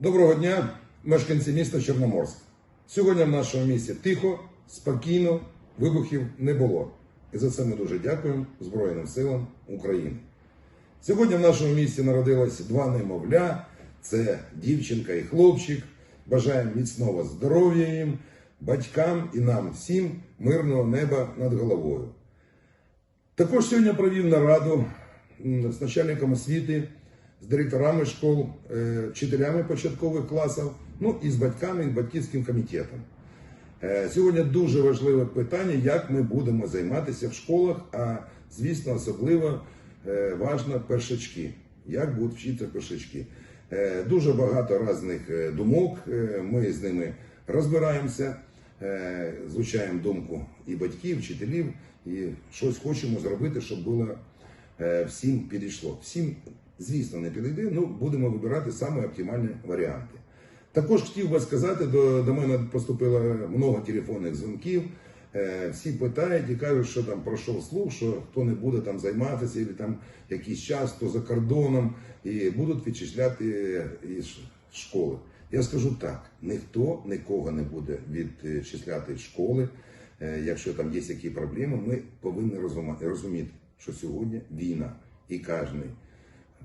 Доброго дня, мешканці міста Чорноморськ. Сьогодні в нашому місті тихо, спокійно, вибухів не було. І за це ми дуже дякуємо Збройним силам України. Сьогодні в нашому місті народилось два немовля: це дівчинка і хлопчик. Бажаємо міцного здоров'я їм, батькам і нам всім мирного неба над головою. Також сьогодні провів нараду з начальником освіти, з директорами школ, е, вчителями початкових класів, ну і з батьками, і батьківським комітетом. Е, Сьогодні дуже важливе питання, як ми будемо займатися в школах, а звісно, особливо е, важно першачки. Як будуть вчитися першачки. Дуже багато різних думок. Ми з ними розбираємося, звучаємо думку і батьків, і вчителів, і щось хочемо зробити, щоб було всім підійшло. Всім, звісно, не підійде, ну будемо вибирати саме оптимальні варіанти. Також хотів би сказати, до, до мене поступило много телефонних дзвінків. Е, всі питають і кажуть, що там пройшов слух, що хто не буде там займатися, або там якийсь час, хто за кордоном, і будуть відчисляти із школи. Я скажу так: ніхто нікого не буде відчисляти з школи. Е, Якщо там є які проблеми, ми повинні розуміти, що сьогодні війна, і кожен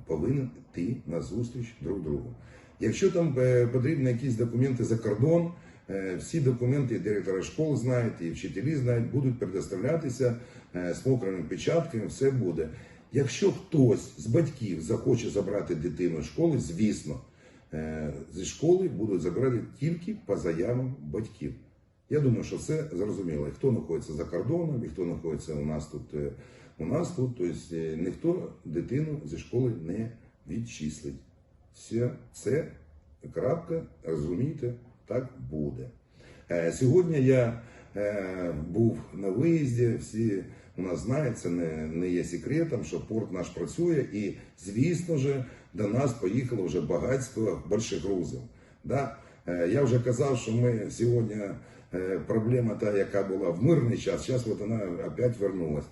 повинен йти на зустріч друг другу. Якщо там е, потрібні якісь документи за кордон, е, всі документи директора школ знають, і вчителі знають, будуть предоставлятися е, з мокрими печатками, все буде. Якщо хтось з батьків захоче забрати дитину з школи, звісно, зі школи будуть забирати тільки по заявам батьків. Я думаю, що все зрозуміло. Хто знаходиться за кордоном, і хто знаходиться у нас тут, у нас тут, тобто ніхто дитину зі школи не відчислить. Все це крапка, розумієте, так буде. Е, Сьогодні я е, був на виїзді, всі у нас знають, це не, не є секретом, що порт наш працює, і звісно ж, до нас поїхало вже багатство большегрузів. Да? Я вже казав, що ми сьогодні проблема та, яка була в мирний час, зараз от вона опять вернулась.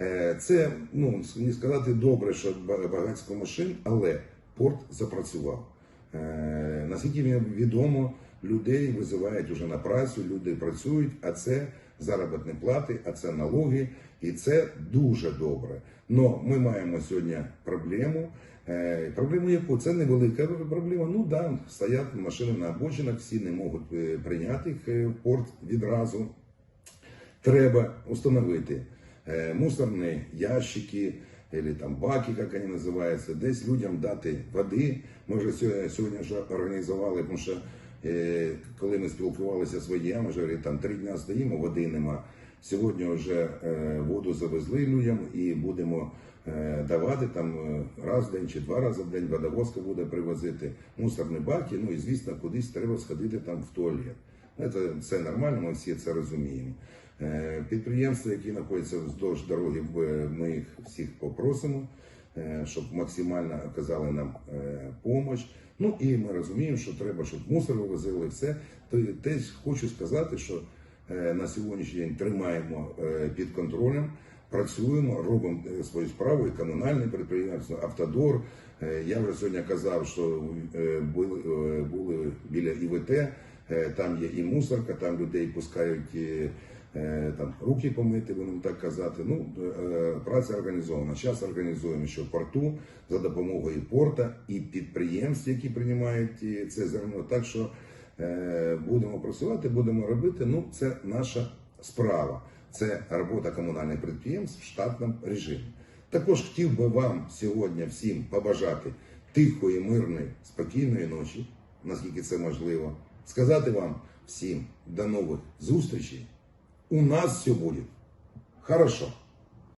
Е, Це ну не сказати добре, що ба- багатько машин, але порт запрацював. Е, Наскільки мені відомо, людей визивають уже на працю, люди працюють, а це заробітні плати, а це налоги, і це дуже добре. Но ми маємо сьогодні проблему. Е, Проблему яку? Це невелика проблема. Ну да, стоять машини на обочинах, всі не можуть прийняти їх в порт відразу. Треба установити е, мусорні ящики, или там баки, як вони називаються, десь людям дати води. Ми вже сьогодні, вже організували, тому що е, коли ми спілкувалися з водіями, вже там три дня стоїмо, води нема. Сьогодні вже е, воду завезли людям і будемо давати там раз в день чи два рази в день водовозка буде привозити мусорні баки. Ну і звісно, кудись треба сходити там в туалет. Це, це нормально, ми всі це розуміємо. Е, Підприємства, які знаходяться вздовж дороги, ми їх всіх попросимо, щоб максимально оказали нам допомогу. Ну і ми розуміємо, що треба, щоб мусор вивозили все. То теж хочу сказати, що на сьогоднішній день тримаємо під контролем, працюємо, робимо свою справу, і комунальне підприємство, автодор. Е, Я вже сьогодні казав, що е, е, були біля ІВТ, там є і мусорка, там людей пускають. е, е, Там руки помити, будемо так казати. Ну е, праця організована. Зараз організуємо ще в порту за допомогою порта і підприємств, які приймають е, це зерно. Так що е, будемо працювати, будемо робити. Ну, це наша справа. Це робота комунальних підприємств в штатному режимі. Також хотів би вам сьогодні всім побажати тихої, мирної, спокійної ночі, наскільки це можливо. Сказати вам всім до нових зустрічей. У нас все буде хорошо.